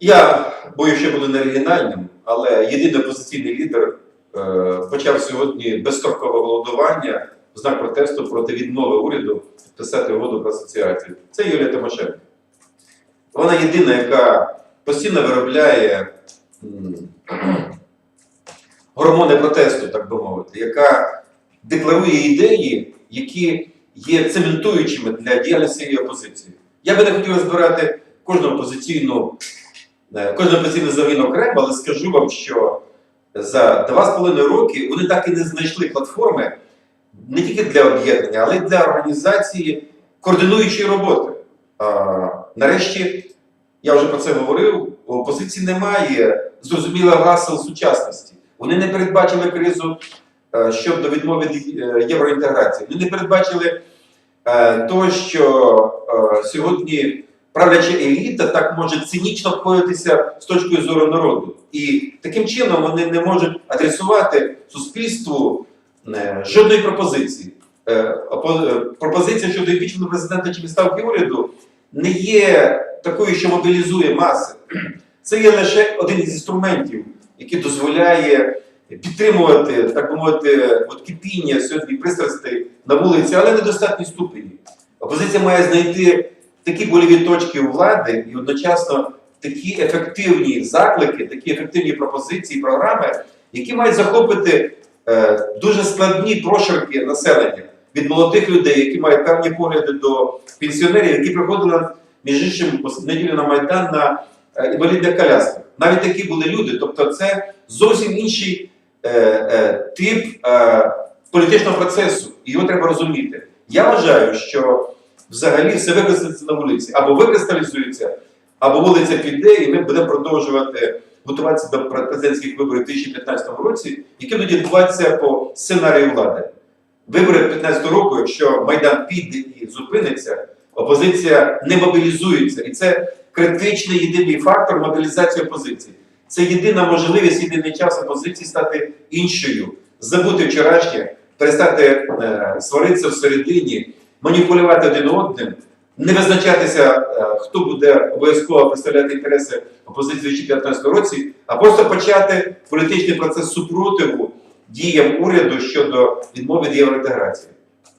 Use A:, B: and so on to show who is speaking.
A: Я бою, що буду не оригінальним, але єдиний опозиційний лідер е, почав сьогодні безстрокове голодування в знак протесту проти відмови уряду підписати угоду про асоціацію. Це Юлія Тимошенко. Вона єдина, яка постійно виробляє гормони протесту, так би мовити, яка декларує ідеї, які є цементуючими для діяльності опозиції. Я би не хотів розбирати кожну опозиційну, е, кожен опозиційний загін окремо, але скажу вам, що за два з половиною роки вони так і не знайшли платформи не тільки для об'єднання, але й для організації координуючої роботи. А, нарешті, я вже про це говорив, у опозиції немає зрозумілого гасел сучасності. Вони не передбачили кризу е, щодо відмови від е, євроінтеграції. Вони не передбачили того, що сьогодні правляча еліта так може цинічно обходитися з точкою зору народу. І таким чином вони не можуть адресувати суспільству е, жодної пропозиції. Е, е, Пропозиція щодо імпічменту президента чи відставки уряду не є такою, що мобілізує маси. Це є лише один із інструментів, який дозволяє підтримувати, так би мовити, от кипіння сьогодні пристрастей на вулиці, але недостатній ступені. Опозиція має знайти такі больові точки у влади і одночасно такі ефективні заклики, такі ефективні пропозиції, програми, які мають захопити е, дуже складні прошарки населення від молодих людей, які мають певні погляди до пенсіонерів, які приходили між іншим неділю на Майдан на е, інвалідних колясках. Навіть такі були люди. Тобто, це зовсім інший е, е, тип е, політичного процесу. Його треба розуміти. Я вважаю, що взагалі все використається на вулиці або викристалізується, або вулиця піде, і ми будемо продовжувати готуватися до президентських виборів у 2015 році, які будуть відбуватися по сценарію влади. Вибори 2015 року, якщо Майдан піде і зупиниться, опозиція не мобілізується. І це критичний єдиний фактор мобілізації опозиції. Це єдина можливість, єдиний час опозиції стати іншою, забути вчорашнє, перестати е, сваритися всередині, маніпулювати один одним, не визначатися, е, хто буде обов'язково представляти інтереси опозиції в 2015 році, а просто почати політичний процес супротиву діям уряду щодо відмови від євроінтеграції.